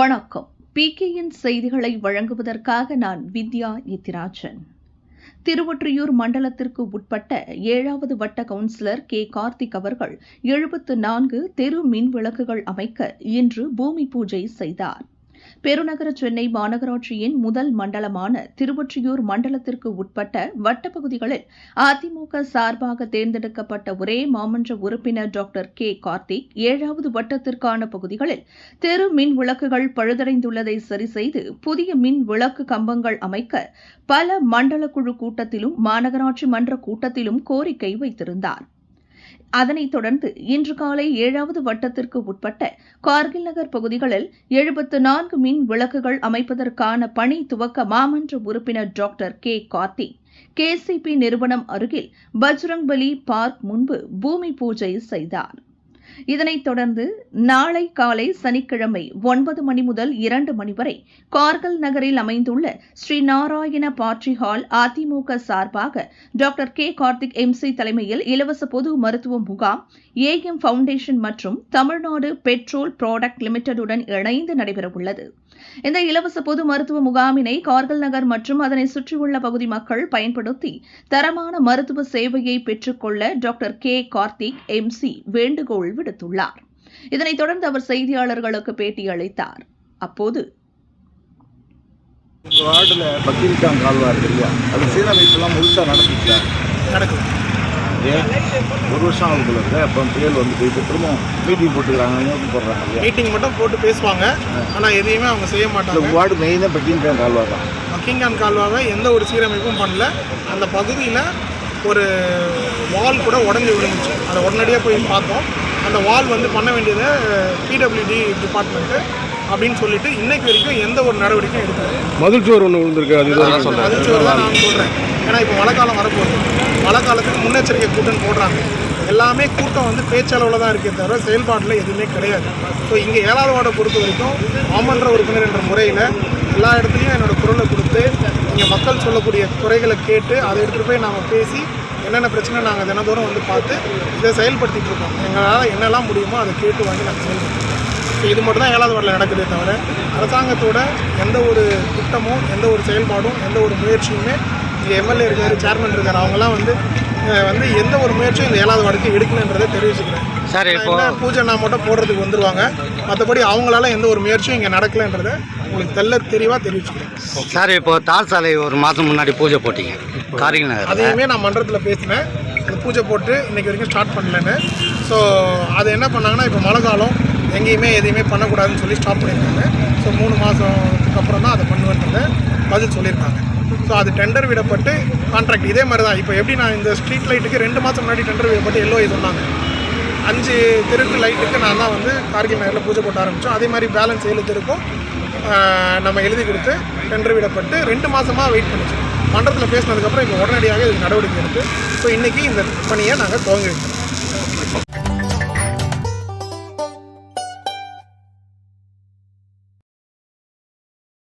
வணக்கம். பிகேஎன் செய்திகளை வழங்குவதற்காக நான் வித்யா இத்திராஜன் திருவொற்றியூர் மண்டலத்திற்கு உட்பட்ட ஏழாவது வட்ட கவுன்சிலர் கே. கார்த்திக் அவர்கள் எழுபத்து நான்கு தெரு மின் விளக்குகள் அமைக்க இன்று பூமி பூஜை செய்தார். பெருநகர சென்னை மாநகராட்சியின் முதல் மண்டலமான திருவொற்றியூர் மண்டலத்திற்கு உட்பட்ட வட்டப்பகுதிகளில் அதிமுக சார்பாக தேர்ந்தெடுக்கப்பட்ட ஒரே மாமன்ற உறுப்பினர் டாக்டர் கே கார்த்திக் ஏழாவது வட்டத்திற்கான பகுதிகளில் தெரு மின் விளக்குகள் பழுதடைந்துள்ளதை சரிசெய்து புதிய மின் விளக்கு கம்பங்கள் அமைக்க பல மண்டல குழு கூட்டத்திலும் மாநகராட்சி மன்ற கூட்டத்திலும் கோரிக்கை வைத்திருந்தார். அதனைத் தொடர்ந்து இன்று காலை ஏழாவது வட்டத்திற்கு உட்பட்ட கார்கில் நகர் பகுதிகளில் எழுபத்து நான்கு மின் விளக்குகள் அமைப்பதற்கான பணி துவக்க மாமன்ற உறுப்பினர் டாக்டர் கே. கார்த்திக். கேசிபி நிறுவனம் அருகில் பஜ்ரங்பலி பார்க் முன்பு பூமி பூஜை செய்தார். இதனைத் தொடர்ந்து நாளை காலை சனிக்கிழமை ஒன்பது மணி முதல் இரண்டு மணி வரை கார்கல் நகரில் அமைந்துள்ள ஸ்ரீ நாராயண பாட்ரி ஹால் அதிமுக சார்பாக டாக்டர் கே கார்த்திக் எம்சி தலைமையில் இலவச பொது மருத்துவ முகாம் ஏஎம் ஃபவுண்டேஷன் மற்றும் தமிழ்நாடு பெட்ரோல் ப்ராடக்ட் லிமிடெடுடன் இணைந்து நடைபெறவுள்ளது. இந்த இலவச பொது மருத்துவ முகாமினை கார்கல் நகர் மற்றும் அதனை சுற்றியுள்ள பகுதி மக்கள் பயன்படுத்தி தரமான மருத்துவ சேவையை பெற்றுக்கொள்ள டாக்டர் கே கார்த்திக் எம்சி வேண்டுகோள் விடு விடுத்துள்ளார் இதனைத் தொடர்ந்து அவர் செய்தியாளர்களுக்கு பேட்டியளித்தார். அப்போது உங்கள் வார்டில் பக்கீர்கான் கால்வாய் இருக்கு இல்லையா? அது சீரமைப்புலாம் முழுசாக நடந்துச்சா? நடக்குது ஏன்? ஒரு வருஷம் ஆகுதுல இருக்கு. அப்போ புயல் வந்து போயிட்டு திரும்ப மீட்டிங் போட்டுக்கிறாங்க போடுறாங்க இல்லையா? மீட்டிங் மட்டும் போட்டு பேசுவாங்க. ஆனால் எதையுமே அவங்க செய்ய இந்த மாட்டாங்க வார்டு மெயினாக பக்கீர்கான் கால்வாய் தான். மக்கிங்கான் கால்வாவை எந்த ஒரு சீரமைப்பும் பண்ணல. அந்த பகுதியில் ஒரு வால் கூட உடஞ்சி விழுந்துச்சு. அதை உடனடியாக போய் பார்த்தோம். அந்த வால் வந்து பண்ண வேண்டியதை பிடபிள்யூடி டிபார்ட்மெண்ட்டு அப்படின்னு சொல்லிட்டு இன்னைக்கு வரைக்கும் எந்த ஒரு நடவடிக்கையும் எடுக்கல. மதில் சுவர் ஒன்று விழுந்திருக்கு அது வரைக்கும் அது சொல்ல தான் நான் சொல்கிறேன் ஏன்னா இப்போ மழை காலம் வரப்போகுது. மழை காலத்துக்கு முன்னெச்சரிக்கை கூட்டம்னு போடுறாங்க. எல்லாமே கூட்டம் வந்து பேச்சளவில் தான் இருக்கே தவிர செயல்பாட்டில் எதுவுமே கிடையாது. ஸோ இங்கே ஏழாவது வார்டை பொறுத்த வரைக்கும் மாமன்ற உறுப்பினர் என்ற முறையில் எல்லா இடத்துலையும் என்னோட குரலை கொடுத்து இங்கே மக்கள் சொல்லக்கூடிய குறைகளை கேட்டு அதை எடுத்துகிட்டு போய் நாங்கள் பேசி என்னென்ன பிரச்சனை நாங்கள் தினந்தோறும் வந்து பார்த்து இதை செயல்படுத்திகிட்டு இருக்கோம். எங்களால் என்னெல்லாம் முடியுமோ அதை கேட்டு வாங்கி நாங்கள் செயல்படுத்தோம் ஸோ இது மட்டும் தான் ஏழாவது வார்டில் நடக்குதே தவிர அரசாங்கத்தோட எந்த ஒரு திட்டமும் எந்த ஒரு செயல்பாடும் எந்த ஒரு முயற்சியுமே இங்கே எம்எல்ஏ இருக்கார் சேர்மன் இருக்கார் அவங்களாம் வந்து வந்து எந்த ஒரு முயற்சியும் இந்த ஏழாவது வார்டுக்கு எடுக்கணுன்றதை தெரிவிச்சுக்கிறேன். சார் இப்போ பூஜைனா மட்டும் போடுறதுக்கு வந்துருவாங்க. மற்றபடி அவங்களால எந்த ஒரு முயற்சியும் இங்கே நடக்கலைன்றதை உங்களுக்கு தெல்ல தெளிவாக தெரிவிச்சுக்கிறேன். சார் இப்போ தார் சாலை ஒரு மாதம் முன்னாடி பூஜை போட்டீங்க நகர் அதையுமே நான் மன்றத்தில் பேசினேன். பூஜை போட்டு இன்னைக்கு வரைக்கும் ஸ்டார்ட் பண்ணலன்னு. ஸோ அது என்ன பண்ணாங்கன்னா இப்போ மழை காலம் எங்கேயுமே எதையுமே பண்ணக்கூடாதுன்னு சொல்லி ஸ்டாப் பண்ணியிருக்காங்க. ஸோ மூணு மாதத்துக்கு அப்புறம் தான் அதை பண்ணுவேன்றதை பதில் சொல்லியிருக்காங்க. ஸோ அது டெண்டர் விடப்பட்டு கான்ட்ராக்ட் இதே மாதிரி தான் இப்போ எப்படி நான் இந்த ஸ்ட்ரீட் லைட்டுக்கு ரெண்டு மாதம் முன்னாடி டெண்டர் விடப்பட்டு எல்லோ சொன்னாங்க. அஞ்சு தெருக்கு லைட்டுக்கு நான் தான் வந்து கார்கில் நகரில் பூஜை போட்டு ஆரம்பித்தோம் அதே மாதிரி பேலன்ஸ் ஏழு தெருக்கும் நம்ம எழுதி கொடுத்து டெண்டர் விடப்பட்டு ரெண்டு மாதமாக வெயிட் பண்ணிச்சோம் மன்றத்தில் பேசினதுக்கப்புறம் இப்போ உடனடியாக இதுக்கு நடவடிக்கை எடுத்து ஸோ இன்றைக்கி இந்த பணியை நாங்கள் துவங்கி வைக்கிறோம்